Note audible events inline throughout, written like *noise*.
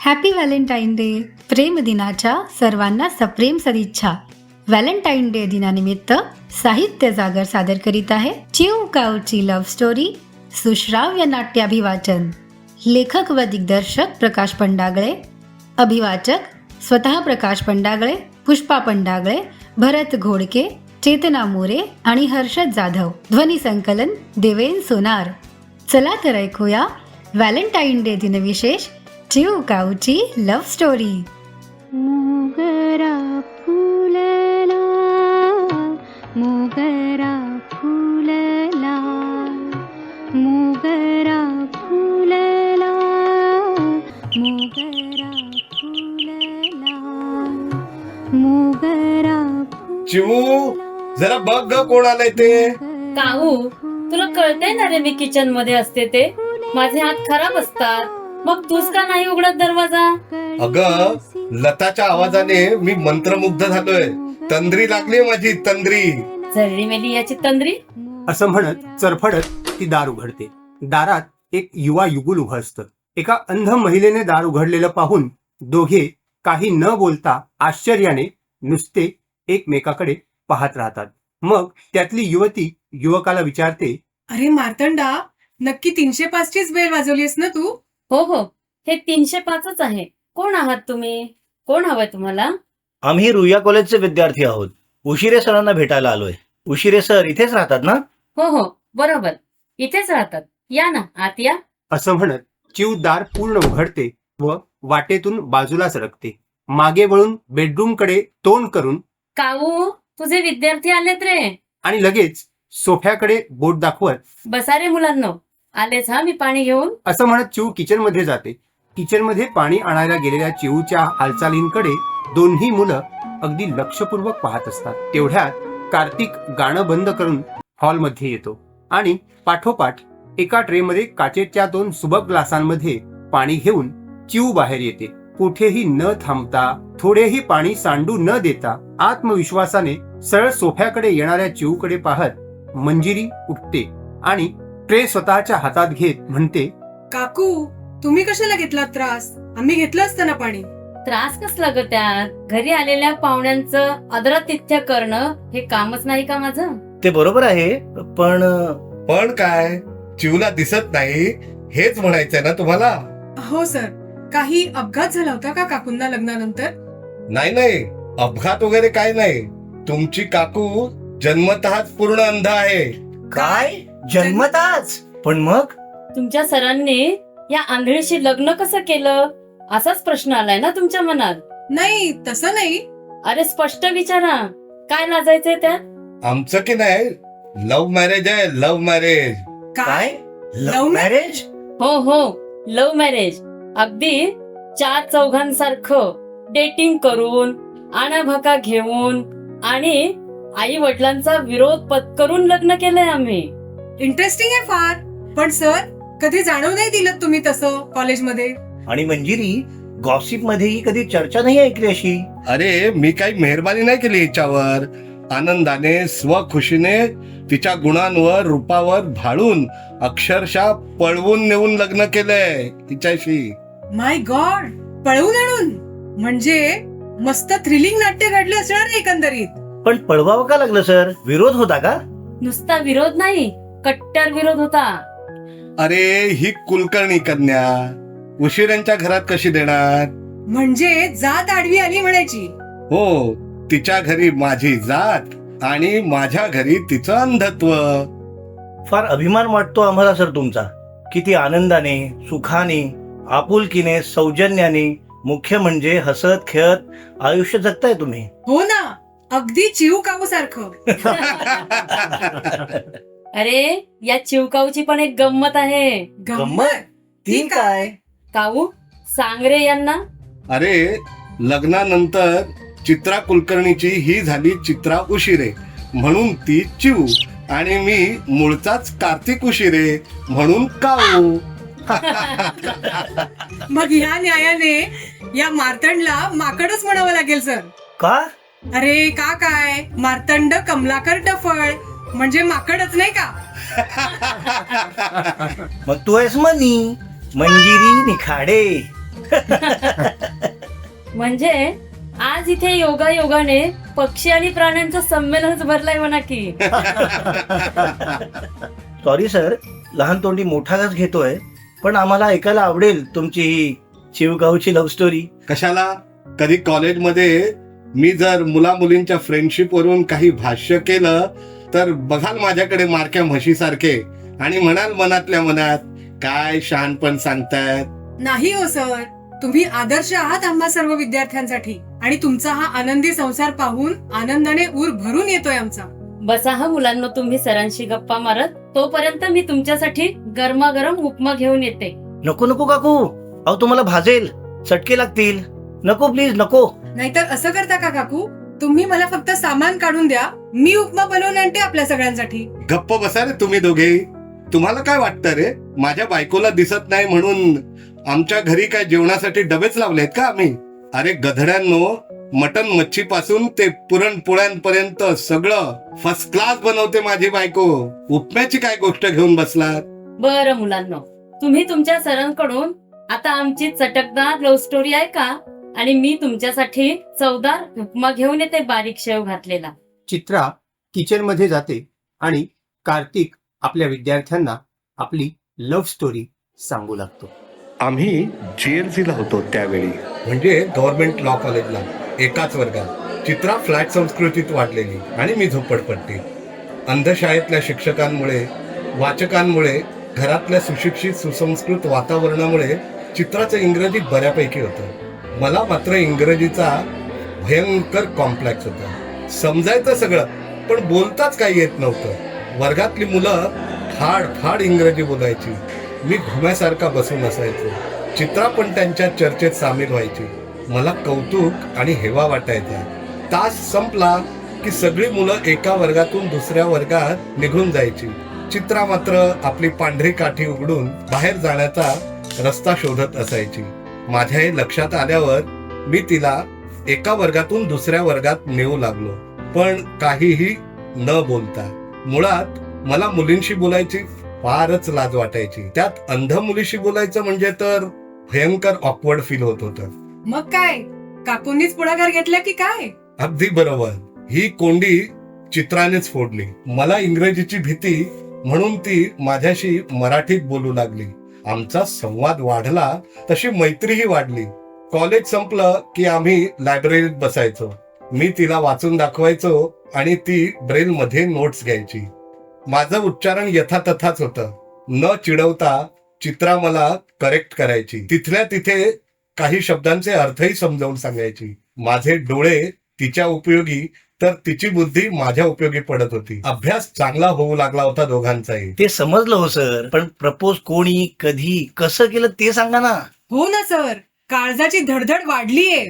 Happy Valentine day प्रेम दिनाच्या सर्वांना सप्रेम सदिच्छा. व्हॅलेंटाईन डे दिनानिमित्त साहित्य जागर सादर करीत आहे चिव कावची लव्ह स्टोरी सुश्राव्य नाट्याभिवाचन. लेखक व दिग्दर्शक प्रकाश पंडागळे अभिवाचक स्वतः प्रकाश पंडागळे पुष्पा पंडागळे भरत घोडके चेतना मोरे आणि हर्षद जाधव. ध्वनी संकलन देवेन सोनार. चला तर ऐकूया व्हॅलेंटाईन डे दिनविशेष चिव काऊची लव्ह स्टोरी मोगरा फुलला मोगरा फुलला मोगरा फुलला मोगरा फुलला मोगरा चिवू जरा बघ ग कोण आलंय ते. काहू तुला कळतंय ना रे मी किचनमध्ये असते ते? माझे हात खराब असतात. मग तूच का नाही उघडत दरवाजा? अग लताच्या आवाजाने मी मंत्रमुग्ध झालोय. तंद्री लागली माझी तंद्री. झरली मेली याची तंद्री? असं म्हणत चरफडत ती दार उघडते. दारात एक युवा युगुल उभं असतं. एका अंध महिलेने दार उघडलेलं पाहून दोघे काही न बोलता आश्चर्याने नुसते एकमेकाकडे पाहत राहतात. मग त्यातली युवती युवकाला विचारते अरे मार्तंडा नक्की तीनशे पाचचीच बेल वाजवलीस ना तू? हो हो. हे तीनशे पाचच आहे. कोण आहात तुम्ही? कोण हवंय तुम्हाला? आम्ही रुईया कॉलेजचे विद्यार्थी आहोत. उशिरे सरांना भेटायला आलोय. उशिरे सर इथेच राहतात ना? हो हो. बरोबर. इथेच राहतात. या ना आत या. असं म्हणत चिव दार पूर्ण उघडते व वाटेतून बाजूला सरकते मागे वळून बेडरूमकडे तोंड करून काऊ तुझे विद्यार्थी आलेत रे. आणि लगेच सोफ्याकडे बोट दाखवत बसा रे मुलांनो. आलेच हा? मी पाणी घेऊन? असं म्हणत चिऊ किचनमध्ये जाते. किचनमध्ये पाणी आणायला गेलेल्या चिऊच्या हालचालींकडे दोन्ही मुलं अगदी लक्षपूर्वक पाहत असतात. तेवढ्यात कार्तिक गाणं बंद करून हॉलमध्ये येतो आणि पाठोपाठ एका ट्रेमध्ये काचेच्या दोन सुबक ग्लासांमध्ये पाणी घेऊन चिऊ बाहेर येते. कुठेही न थांबता थोडेही पाणी सांडू न देता आत्मविश्वासाने सरळ सोफ्याकडे येणाऱ्या चिऊकडे पाहत मंजिरी उठते आणि ट्रे स्वतःच्या हातात घेत म्हणते काकू तुम्ही कशाला घेतला त्रास? आम्ही घेतलं असतं ना पाणी. त्रास कसला ग त्यात? घरी आलेल्या पाहुण्यांचं आदरातिथ्य करणं हे कामच नाही का माझं? ते बरोबर आहे पण पण काय? चिवला दिसत नाही हेच म्हणायचंय ना तुम्हाला? हो सर. काही अपघात झाला होता का काकूंना लग्नानंतर? नाही नाही. अपघात वगैरे काय नाही. तुमची काकू जन्मतःच पूर्ण अंध आहे. काय? जन्मताच पण मग? तुमच्या सरांनी या आंधळीशी लग्न कसं केलं? असाच प्रश्न आलाय ना तुमच्या मनात? नाही तसं नाही. अरे स्पष्ट विचारा. काय लाजायचंय त्यात? आमचं की नाही लव्ह मॅरेज आहे लव्ह मॅरेज काय? लव्ह मॅरेज हो हो. लव्ह मॅरेज अगदी चार चौघांसारखं डेटिंग करून आणाभाका घेऊन आणि आई वडिलांचा विरोध पत्करून लग्न केलंय आम्ही. इंटरेस्टिंग आहे फार. पण सर कधी जाणव नाही दिलं तुम्ही तसं कॉलेजमध्ये? आणि मंजिरी गॉसिप मध्येही कधी चर्चा नाही ऐकली अशी? अरे मी काही मेहरबानी नाही केली हिच्यावर. आनंदाने स्वखुशीने तिच्या गुणांवर रूपावर भाळून अक्षरशः पळवून नेऊन लग्न केलंय तिच्याशी. माय गॉड पळवून आणून? म्हणजे मस्त थ्रिलिंग नाट्य घडलं असणार एकंदरीत. पण पळवावं का लागलं सर? विरोध होता का? नुसता विरोध नाही. कट्टर विरोध होता. अरे ही कुलकर्णी कन्या. उशिरांच्या घरात कशी देणार? म्हणजे जात आडवी आली म्हणायची. हो तिच्या घरी माझी जात आणि माझ्या घरी तिचं अंधत्व. फार अभिमान वाटतो आम्हाला सर तुमचा. किती आनंदाने सुखाने आपुलकीने सौजन्याने मुख्य म्हणजे हसत खेळत आयुष्य जगताय तुम्ही. हो ना अगदी चिव काऊ सारखं. *laughs* अरे या चिवकाऊची पण एक गंमत आहे. गंमत? ती काय? काऊ? सांग रे यांना? अरे लग्नानंतर चित्रा कुलकर्णीची ही झाली चित्रा उशिरे. म्हणून ती चिव आणि मी मूळचाच कार्तिक उशिरे. म्हणून काऊ. *laughs* मग ह्या न्यायाने या मार्तंडला माकडच म्हणावं लागेल सर. का? अरे का काय? मार्तंड कमलाकर टफळ म्हणजे माकडच नाही का? मग तू आहेस मनी. मंजिरी निखाडे. म्हणजे आज इथे योगा योगाने पक्षी आणि प्राण्यांचं संमेलनच भरलंय म्हणा की. सॉरी सर लहान तोंडी मोठा घास घेतोय पण आम्हाला ऐकायला आवडेल तुमची ही चिवगावची लव्ह स्टोरी कशाला? कधी कॉलेजमध्ये मी जर मुला मुलींच्या फ्रेंडशिप वरून काही भाष्य केलं तर बघाल माझ्याकडे मारक्या म्हशीसारखे. आणि म्हणाल मनातल्या मनात काय शहाणपण सांगतायत? नाही हो सर. तुम्ही आदर्श आहात आम्हा सर्व विद्यार्थ्यांसाठी. आणि तुमचा हा आनंदी संसार पाहून आनंदाने ऊर भरून येतोय आमचा. बसा हा मुलांना तुम्ही सरांशी गप्पा मारत. तोपर्यंत मी तुमच्यासाठी गरमागरम उपमा घेऊन येते. नको नको काकू. अहो तुम्हाला भाजेल. चटके लागतील. नको प्लीज नको. नाहीतर असं करता का काकू? तुम्ही मला फक्त सामान काढून द्या मी उपमा बनवून आणते आपल्या सगळ्यांसाठी. गप्प बसा रे तुम्ही दोघे. तुम्हाला काय वाटतं रे? माझ्या बायकोला दिसत नाही म्हणून आमच्या घरी काय जेवणासाठी डबेच लावलेत का आम्ही? अरे गधड्यांनो मटन मच्छी पासून ते पुरणपोळ्यांपर्यंत सगळं फर्स्ट क्लास बनवते माझी बायको. उपम्याची काय गोष्ट घेऊन बसलात? बरं मुलांना तुम्ही तुमच्या सरांकडून आता आमची चटकदार लव्ह स्टोरी आहे का? आणि मी तुमच्यासाठी चवदार उपमा घेऊन येते बारीक शेव घातलेला. चित्रा किचनमध्ये जाते आणि कार्तिक आपल्या विद्यार्थ्यांना आपली लव्ह स्टोरी सांगू लागतो. आम्ही जीएलसीला होतो त्यावेळी. म्हणजे गव्हर्नमेंट लॉ कॉलेजला एकाच वर्गात. चित्रा फ्लॅट संस्कृतीत वाढलेली आणि मी झोपडपट्टीत अंधशाळेतल्या शिक्षकांमुळे वाचकांमुळे घरातल्या सुशिक्षित सुसंस्कृत वातावरणामुळे चित्राचं इंग्रजी बऱ्यापैकी होतं. मला मात्र इंग्रजीचा भयंकर कॉम्प्लेक्स होता. समजायचं सगळं पण बोलताच काही येत नव्हतं. वर्गातली मुलं फाड फाड इंग्रजी बोलायची. मी घुम्यासारखा बसून असायचो. चित्रा पण त्यांच्या चर्चेत सामील व्हायची. मला कौतुक आणि हेवा वाटायचा. तास संपला की सगळी मुलं एका वर्गातून दुसऱ्या वर्गात निघून जायची. चित्रा मात्र आपली पांढरी काठी उघडून बाहेर जाण्याचा रस्ता शोधत असायची. माझ्या हे लक्षात आल्यावर मी तिला एका वर्गातून दुसऱ्या वर्गात नेऊ लागलो. पण काहीही न बोलता. मुळात मला मुलींशी बोलायची फारच लाज वाटायची. त्यात अंध मुलीशी बोलायचं म्हणजे तर भयंकर ऑकवर्ड फील होत होतं. मग काय? काकूंनीच पुढाकार घेतला की काय? अगदी बरोबर. ही कोंडी चित्रानेच फोडली. मला इंग्रजीची भीती म्हणून ती माझ्याशी मराठीत बोलू लागली. आमचा संवाद वाढला तशी मैत्रीही वाढली. कॉलेज संपलं की आम्ही लायब्ररीत बसायचो. मी तिला वाचून दाखवायचो आणि ती ब्रेल मध्ये नोट्स घ्यायची. माझं उच्चारण यथातथाच होतं. न चिडवता चित्रा मला करेक्ट करायची. तिथल्या तिथे काही शब्दांचे अर्थही समजावून सांगायची. माझे डोळे तिच्या उपयोगी तर तिची बुद्धी माझ्या उपयोगी पडत होती. अभ्यास चांगला होऊ लागला होता दोघांचाही. ते समजलं हो सर. पण प्रपोज कोणी कधी कसं केलं ते सांगा ना. हो ना सर. काळजाची धडधड वाढलीये.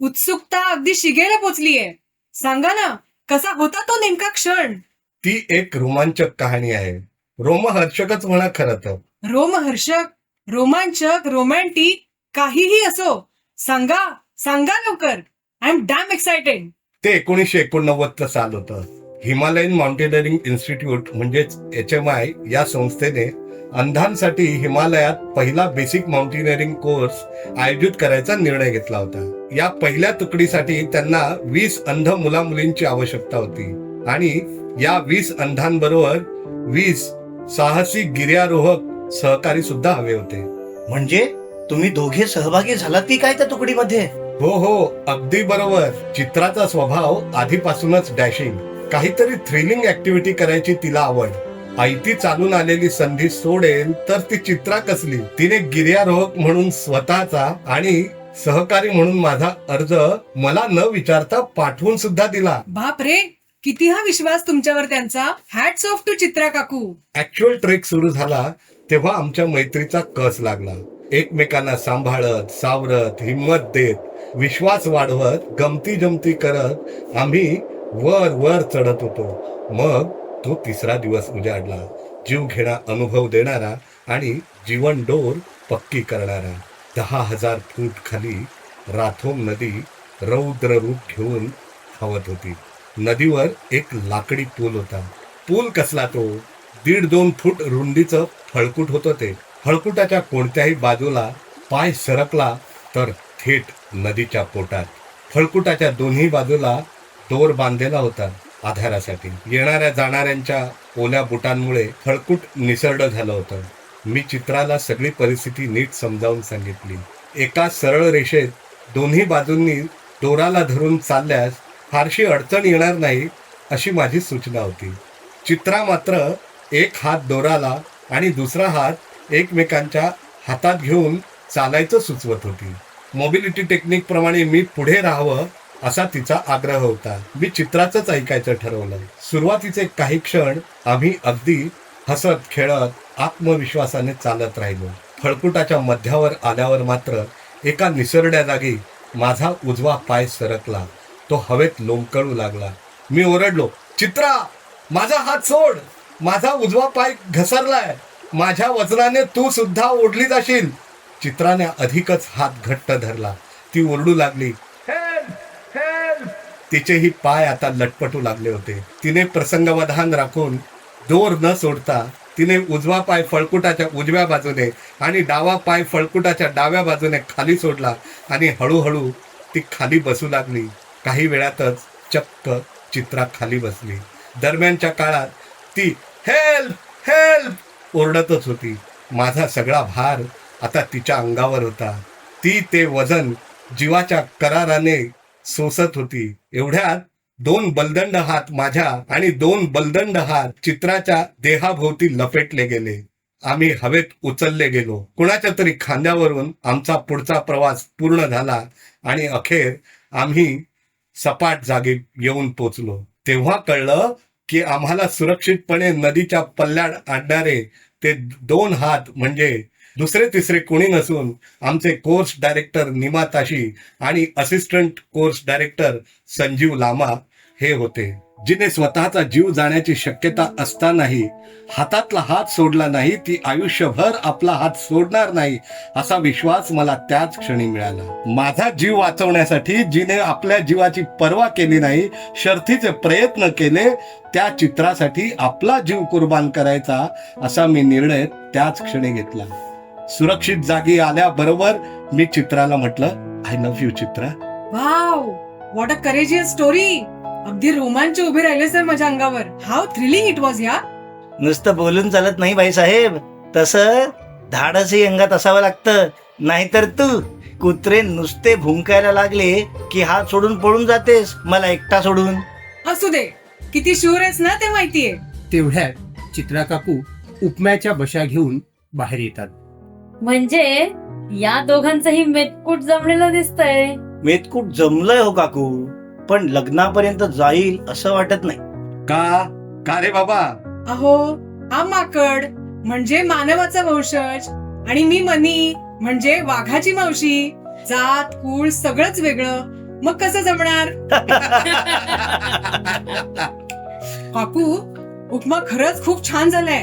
उत्सुकता अगदी शिगेला पोचलीये. सांगा ना कसा होता तो नेमका क्षण? ती एक रोमांचक कहाणी आहे. रोमहर्षकच म्हणा खरं तर. रोमहर्षक रोमांचक रोमॅन्टिक काहीही असो सांगा सांगा लवकर. आय एम डॅम एक्साइटेड ते एकोणीसशे एकोणनव्वदचं साल होतं. हिमालयन माउंटेनरिंग इन्स्टिट्यूट म्हणजेच एच एम आय या संस्थेने अंधांसाठी हिमालयात पहिला बेसिक माउंटेनिअरिंग कोर्स आयोजित करायचा निर्णय घेतला होता. या पहिल्या तुकडीसाठी त्यांना वीस अंध मुला मुलींची आवश्यकता होती आणि या वीस अंधांबरोबर वीस साहसी गिर्यारोहक सहकारी सुद्धा हवे होते. म्हणजे तुम्ही दोघे सहभागी झालात की काय त्या तुकडीमध्ये? हो हो अगदी बरोबर. चित्राचा स्वभाव आधीपासूनच डॅशिंग. काहीतरी थ्रिलिंग ऍक्टिव्हिटी करायची तिला आवड. आयती चालून आलेली संधी सोडेल तर ती चित्रा कसली? तिने गिर्यारोहक म्हणून स्वतःचा आणि सहकारी म्हणून माझा अर्ज मला न विचारता पाठवून सुद्धा दिला. बाप रे किती हा विश्वास तुमच्यावर त्यांचा? हॅट्स ऑफ टू चित्रा काकू. ऍक्च्युअल ट्रेक सुरू झाला तेव्हा आमच्या मैत्रीचा कस लागला. एकमेकांना सांभाळत सावरत हिंमत देत विश्वास वाढवत गमती जमती करत आम्ही वर वर चढत होतो. मग तो तिसरा दिवस उजाडला. जीव घेणा अनुभव देणारा आणि जीवन डोर पक्की करणारा. दहा हजार फूट खाली राथोम नदी रौद्र रूप घेऊन धावत होती. नदीवर एक लाकडी पूल होता. पूल कसला तो? दीड दोन फूट रुंदीचं फळकूट होतं ते. फळकुटाच्या कोणत्याही बाजूला पाय सरकला तर थेट नदीच्या पोटात. फळकुटाच्या दोन्ही बाजूला दोर बांधलेला होता आधारासाठी. येणाऱ्या जाणाऱ्यांच्या ओल्या बुटांमुळे फळकुट निसरडं झालं होतं. मी चित्राला सगळी परिस्थिती नीट समजावून सांगितली. एका सरळ रेषेत दोन्ही बाजूंनी दोराला धरून चालल्यास फारशी अडचण येणार नाही अशी माझी सूचना होती. चित्रा मात्र एक हात दोराला आणि दुसरा हात एकमेकांच्या हातात घेऊन चालायचं सुचवत होती. मोबिलिटी टेक्निक प्रमाणे मी पुढे राहावं असा तिचा आग्रह होता. मी चित्राचंच ऐकायचं ठरवलं. सुरुवातीचे काही क्षण आम्ही अगदी हसत खेळत आत्मविश्वासाने चालत राहिलो. फळकुटाच्या मध्यावर आल्यावर मात्र एका निसरड्या जागी माझा उजवा पाय सरकला. तो हवेत लोंबकळू लागला. मी ओरडलो चित्रा माझा हात सोड! माझा उजवा पाय घसरलाय! माझ्या वजनाने तू सुद्धा ओढली जाशील चित्राने अधिकच हात घट्ट धरला. ती ओरडू लागली. "हेल्प! हेल्प!" तिचेही पाय आता लटपटू लागले होते. तिने प्रसंगवधान राखून दोर न सोडता तिने उजवा पाय फळकुटाच्या उजव्या बाजूने आणि डावा पाय फळकुटाच्या डाव्या बाजूने खाली सोडला आणि हळूहळू ती खाली बसू लागली. काही वेळातच चक्क चित्रा खाली बसली. दरम्यानच्या काळात ती हेल्प हेल्प ओरडतच होती. माझा सगळा भार आता तिच्या अंगावर होता. ती ते वजन जीवाच्या कराराने सोसत होती. एवढ्यात दोन बलदंड हात माझ्या आणि दोन बलदंड हात चित्राच्या देहाभोवती लपेटले गेले. आम्ही हवेत उचलले गेलो. कुणाच्या तरी खांद्यावरून आमचा पुढचा प्रवास पूर्ण झाला आणि अखेर आम्ही सपाट जागी येऊन पोचलो. तेव्हा कळलं की आम्हाला सुरक्षितपणे नदीच्या पल्ल्याड आणणारे ते दोन हात म्हणजे दुसरे तिसरे कोणी नसून आमचे कोर्स डायरेक्टर निमा ताशी आणि assistant course director Sanjeev Lama हे होते. जिने स्वतःचा जीव जाण्याची शक्यता असतानाही हातातला हात सोडला नाही ती आयुष्यभर आपला हात सोडणार नाही असा विश्वास मला त्याच क्षणी मिळाला. माझा जीव वाचवण्यासाठी जिने आपल्या जीवाची पर्वा केली नाही शर्थीचे प्रयत्न केले त्या चित्रासाठी आपला जीव कुर्बान करायचा असा मी निर्णय त्याच क्षणी घेतला. सुरक्षित जागी आल्याबरोबर मी चित्राला म्हटलं I love you Chitra. Wow what a courageous story अगदी रोमांच उभे राहिले सर माझ्या अंगावर. हाव थ्रिलिंग इट वॉज या नुसतं बोलून चालत नाही बाईसाहेब तसं धाडसही अंगात असावं लागतं. नाहीतर तू कुत्रे नुसते भुंकायला लागले की हात सोडून पळून जातेस. मला एकटा सोडून. असू दे. किती शूर आहेस ना ते माहितीये? तेवढ्यात चित्रा काकू उपम्याच्या बशा घेऊन बाहेर येतात. म्हणजे या दोघांचंही मेतकूट जमलेलं दिसतंय. मेतकूट जमलंय हो काकू. पण लग्नापर्यंत जाईल असं वाटत नाही. का? का रे बाबा? अहो हा माकड म्हणजे मानवाचा वंशज आणि मी मनी म्हणजे वाघाची मावशी. जात कुळ सगळंच वेगळं. मग कसं जमणार? *laughs* काकू उपमा खरंच खूप छान झालाय.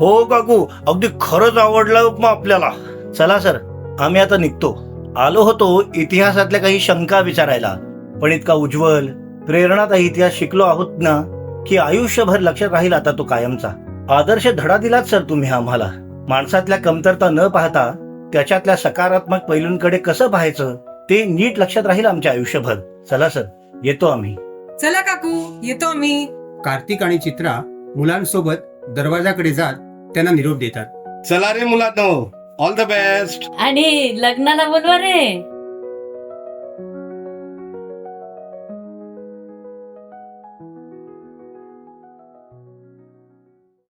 हो काकू अगदी खरंच आवडला उपमा आपल्याला. चला सर आम्ही आता निघतो. आलो होतो इतिहासातल्या काही शंका विचारायला. पण इतका उज्ज्वल प्रेरणादायी इतिहास शिकलो आहोत ना की आयुष्यभर लक्षात राहील आता तो कायमचा. आदर्श धडा दिलात सर तुम्ही आम्हाला. माणसातल्या कमतरता न पाहता त्याच्यातल्या सकारात्मक पैलूंकडे कसं पाहायचं ते नीट लक्षात राहील आमच्या आयुष्यभर. चला सर येतो आम्ही. चला काकू येतो आम्ही. कार्तिक आणि चित्रा मुलांसोबत दरवाजाकडे जात त्यांना निरोप देतात. चला रे मुलांनो ऑल द बेस्ट आणि लग्नाला बोलवा रे.